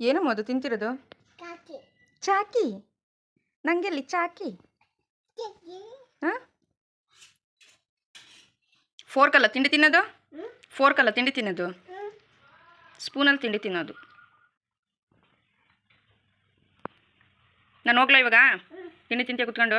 ಏನಮ್ಮ ಅದು ತಿಂತಿರೋದು? ಚಾಕಿ. ನಂಗೆಲ್ಲಿ ಚಾಕಿ? ಹಾಂ? ಫೋರ್ಕಲ್ಲ ತಿಂಡಿ ತಿನ್ನೋದು? ಫೋರ್ಕಲ್ಲ ತಿಂಡಿ ತಿನ್ನೋದು? ಸ್ಪೂನಲ್ಲಿ ತಿಂಡಿ ತಿನ್ನೋದು. ನಾನು ಹೋಗ್ಲಾ ಇವಾಗ? ತಿಂಡಿ ತಿಂತೀಯ ಕುತ್ಕೊಂಡು?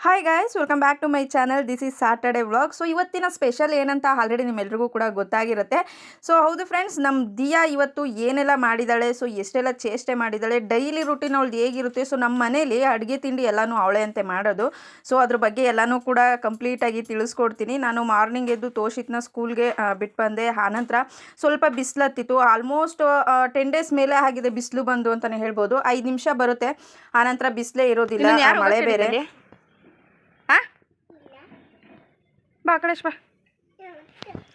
Hi guys welcome back to my channel this is Saturday vlog so ಇವತ್ತಿನ ಸ್ಪೆಷಲ್ ಏನಂತ ಆಲ್ರೆಡಿ ನಿಮ್ಮೆಲ್ರಿಗೂ ಕೂಡ ಗೊತ್ತಾಗಿರುತ್ತೆ. ಸೊ ಹೌದು ಫ್ರೆಂಡ್ಸ್ ನಮ್ಮ ದಿಯಾ ಇವತ್ತು ಏನೆಲ್ಲ ಮಾಡಿದ್ದಾಳೆ ಸೊ ಎಷ್ಟೆಲ್ಲ ಚೇಷ್ಟೆ ಮಾಡಿದ್ದಾಳೆ ಡೈಲಿ ರುಟೀನ್ ಅವಳು ಹೇಗಿರುತ್ತೆ? ಸೊ ನಮ್ಮ ಮನೇಲಿ ಅಡುಗೆ ತಿಂಡಿ ಎಲ್ಲನೂ ಅವಳೆ ಅಂತೆ ಮಾಡೋದು. ಸೊ ಅದ್ರ ಬಗ್ಗೆ ಎಲ್ಲನೂ ಕೂಡ ಕಂಪ್ಲೀಟಾಗಿ ತಿಳಿಸ್ಕೊಡ್ತೀನಿ. ನಾನು ಮಾರ್ನಿಂಗ್ ಎದ್ದು ತೋಷಿತ್ನ ಸ್ಕೂಲ್ಗೆ ಬಿಟ್ಟು ಬಂದೆ. ಆನಂತರ ಸ್ವಲ್ಪ ಬಿಸಿಲತ್ತಿತ್ತು. ಆಲ್ಮೋಸ್ಟ್ ಟೆನ್ ಡೇಸ್ ಮೇಲೆ ಆಗಿದೆ ಬಿಸಿಲು ಬಂದು ಅಂತಲೇ ಹೇಳ್ಬೋದು. ಐದು ನಿಮಿಷ ಬರುತ್ತೆ. ಆನಂತರ ಬಿಸಿಲೇ ಇರೋದಿಲ್ಲ. ಮಳೆ ಬೇರೆ ಆ? ಬಾ ಕಡೆ ಬಾ.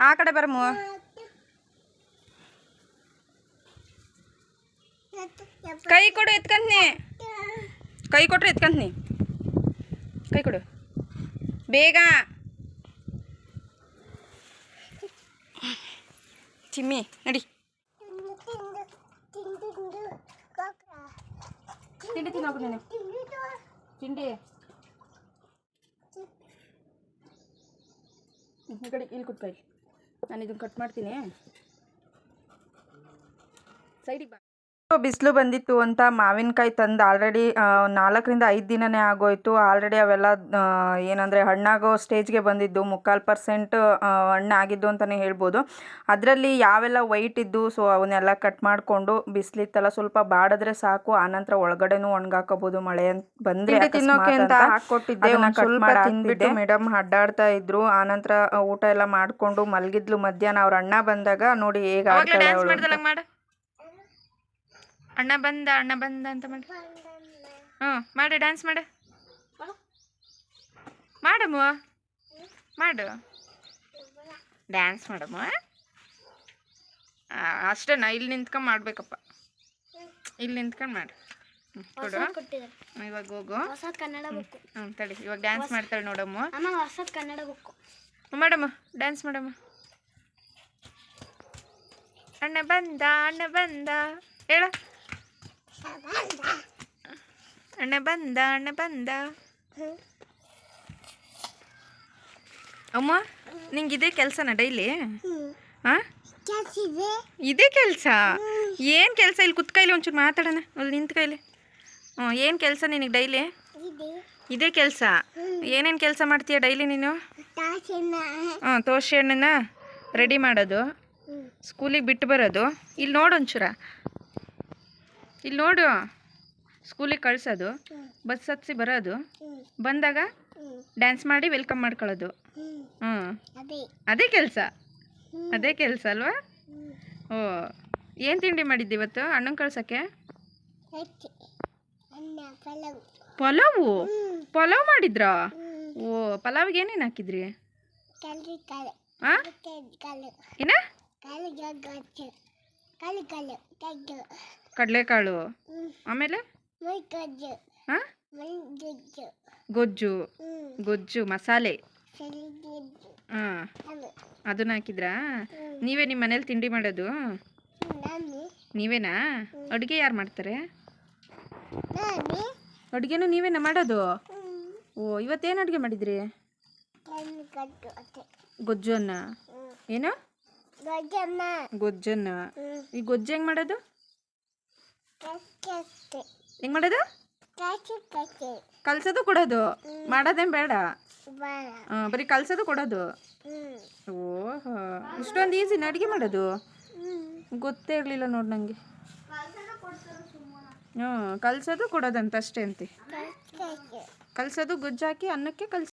ಆ ಕಡೆ ಬರಮ್ಮ ಕೈ ಕೊಡು ಎತ್ಕಂತೀನಿ ಕೈ ಕೊಟ್ರೆ ಎತ್ಕಂತೀನಿ ಕೈ ಕೊಡು. ಬೇಗ. ಚಿಮ್ಮಿ, ನಡಿ. ತಿಂಡಿ ತಿನ್ನೋಗು ನೀನು. ತಿಂಡಿ. ಈ ಕಡೆ ಇಲ್ಲಿ ಇಲ್ಲಿ ನಾನು ಇದನ್ನು ಕಟ್ ಮಾಡ್ತೀನಿ. ಸೈಡಿಗೆ ಬಾ. ಬಿಸಿಲು ಬಂದಿತ್ತು ಅಂತ ಮಾವಿನಕಾಯಿ ತಂದು ಆಲ್ರೆಡಿ ನಾಲ್ಕರಿಂದ ಐದು ದಿನನೇ ಆಗೋಯ್ತು. ಆಲ್ರೆಡಿ ಅವೆಲ್ಲ ಏನಂದರೆ ಹಣ್ಣಾಗೋ ಸ್ಟೇಜ್ಗೆ ಬಂದಿದ್ದು. ಮುಕ್ಕಾಲು ಪರ್ಸೆಂಟ್ ಹಣ್ಣಾಗಿದ್ದು ಅಂತಲೇ ಹೇಳ್ಬೋದು. ಅದರಲ್ಲಿ ಯಾವೆಲ್ಲ ವೈಟ್ ಇದ್ದು ಸೊ ಅವನ್ನೆಲ್ಲ ಕಟ್ ಮಾಡಿಕೊಂಡು ಬಿಸಿಲಿತ್ತಲ್ಲ ಸ್ವಲ್ಪ ಬಾಡಿದ್ರೆ ಸಾಕು. ಆನಂತರ ಒಳಗಡೆನೂ ಒಣಗಾಕೋಬೋದು ಮಳೆ ಅಂತ ಬಂದರೆ ತಿನ್ನೋಕೆ ಅಂತ ಹಾಕ್ಕೊಟ್ಟಿದ್ದೆ. ಸ್ವಲ್ಪ ತಿಂದ್ಬಿಟ್ಟು ಮೇಡಮ್ ಅಡ್ಡಾಡ್ತಾ ಇದ್ರು. ಆನಂತರ ಊಟ ಎಲ್ಲ ಮಾಡಿಕೊಂಡು ಮಲಗಿದ್ಲು ಮಧ್ಯಾಹ್ನ. ಅವ್ರ ಅಣ್ಣ ಬಂದಾಗ ನೋಡಿ ಹೇಗೆ ಆಡ್ತಾಳೆ ಅವಳು ಅಂತ. ಮಾಡ ಅಣ್ಣ ಬಂದ ಅಣ್ಣ ಬಂದ ಅಂತ ಮಾಡಿ. ಹ್ಞೂ ಮಾಡು ಡ್ಯಾನ್ಸ್ ಮಾಡು. ಮಾಡಮ್ಮ ಮಾಡು. ಡ್ಯಾನ್ಸ್ ಮಾಡಮ್ಮ ಅಷ್ಟೇನಾ ಇಲ್ಲಿ ನಿಂತ್ಕೊಂಡು ಮಾಡ್ಬೇಕಪ್ಪ. ಇಲ್ಲಿ ನಿಂತ್ಕೊಂಡು ಮಾಡು. ಕೊಡು. ಇವಾಗ ಹೋಗು. ಹ್ಞೂ ತಡಿ. ಇವಾಗ ಡ್ಯಾನ್ಸ್ ಮಾಡ್ತಾಳೆ ನೋಡಮ್ಮ ಕನ್ನಡ ಬುಕ್ಕು. ಮಾಡಮ್ಮ ಡ್ಯಾನ್ಸ್ ಮಾಡಮ್ಮ ಅಣ್ಣ ಬಂದ ಅಣ್ಣ ಬಂದ. ಹೇಳ. ಅಣ್ಣ ಬಂದ ಅಣ್ಣ ಬಂದ. ಅಮ್ಮ ನಿಂಗೆ ಇದೇ ಕೆಲಸನ ಡೈಲಿ? ಹಾಂ ಇದೇ ಕೆಲಸ? ಏನು ಕೆಲಸ? ಇಲ್ಲಿ ಕುತ್ಕ ಇಲ್ಲಿ ಒಂಚೂರು ಮಾತಾಡೋಣ. ಅಲ್ಲಿ ನಿಂತ ಕೈಲಿ ಹ್ಞೂ ಏನು ಕೆಲಸ ನಿನಗೆ ಡೈಲಿ? ಇದೆ ಕೆಲಸ? ಏನೇನು ಕೆಲಸ ಮಾಡ್ತೀಯ ಡೈಲಿ ನೀನು? ಹಾಂ ತೋಸಿ ಹಣ್ಣನ್ನ ರೆಡಿ ಮಾಡೋದು. ಸ್ಕೂಲಿಗೆ ಬಿಟ್ಟು ಬರೋದು. ಇಲ್ಲಿ ನೋಡೊಂಚೂರ ಒಂಚೂರ. ಇಲ್ಲಿ ನೋಡು. ಸ್ಕೂಲಿಗೆ ಕಳ್ಸೋದು. ಬಸ್ ಹತ್ಸಿ ಬರೋದು. ಬಂದಾಗ ಡ್ಯಾನ್ಸ್ ಮಾಡಿ ವೆಲ್ಕಮ್ ಮಾಡ್ಕೊಳ್ಳೋದು. ಹ್ಞೂ. ಅದೇ. ಕೆಲಸ? ಅದೇ ಕೆಲಸ ಅಲ್ವಾ? ಓ ಏನು ತಿಂಡಿ ಮಾಡಿದ್ದೆ ಇವತ್ತು ಅಣ್ಣನ ಕಳ್ಸೋಕ್ಕೆ? ಪಲಾವ್. ಪಲಾವು? ಮಾಡಿದ್ರಾ? ಓ ಪಲಾವಿಗೆ ಏನೇನು ಹಾಕಿದ್ರಿ? ಏನ? ಕಡಲೆಕಾಳು. ಆಮೇಲೆ? ಹಾಂ ಗೊಜ್ಜು. ಗೊಜ್ಜು. ಮಸಾಲೆ. ಹಾಂ ಅದು. ಅದನ್ನ ಹಾಕಿದ್ರಾ? ನೀವೇ ನಿಮ್ಮ ಮನೇಲಿ ತಿಂಡಿ ಮಾಡೋದು? ನೀವೇನಾ? ಅಡುಗೆ ಯಾರು ಮಾಡ್ತಾರೆ? ಅಡುಗೆನೂ ನೀವೇನಾ ಮಾಡೋದು? ಓ ಇವತ್ತೇನು ಅಡುಗೆ ಮಾಡಿದ್ರಿ? ಗೊಜ್ಜನ್ನ? ಏನು? ಗೊಜ್ಜನ್ನ. ಈ ಗೊಜ್ಜು ಹೆಂಗೆ ಮಾಡೋದು? ಹೆಂಗೆ ಮಾಡೋದು ಕಲ್ಸೋದು ಕೊಡೋದು. ಮಾಡೋದೇನು ಬೇಡ. ಬರೀ ಕಲ್ಸೋದು ಕೊಡೋದು. ಓಹೋ ಇಷ್ಟೊಂದು ಈಸಿನ ಅಡುಗೆ ಮಾಡೋದು? ಗೊತ್ತೇ ಇರಲಿಲ್ಲ ನೋಡಿ ನನಗೆ ಹ್ಞೂ ಕಲ್ಸೋದು ಕೊಡೋದಂತ ಅಷ್ಟೇ ಅಂತೆ ಕಲ್ಸೋದು ಗೊಜ್ಜು ಹಾಕಿ ಅನ್ನಕ್ಕೆ ಕಲ್ಸ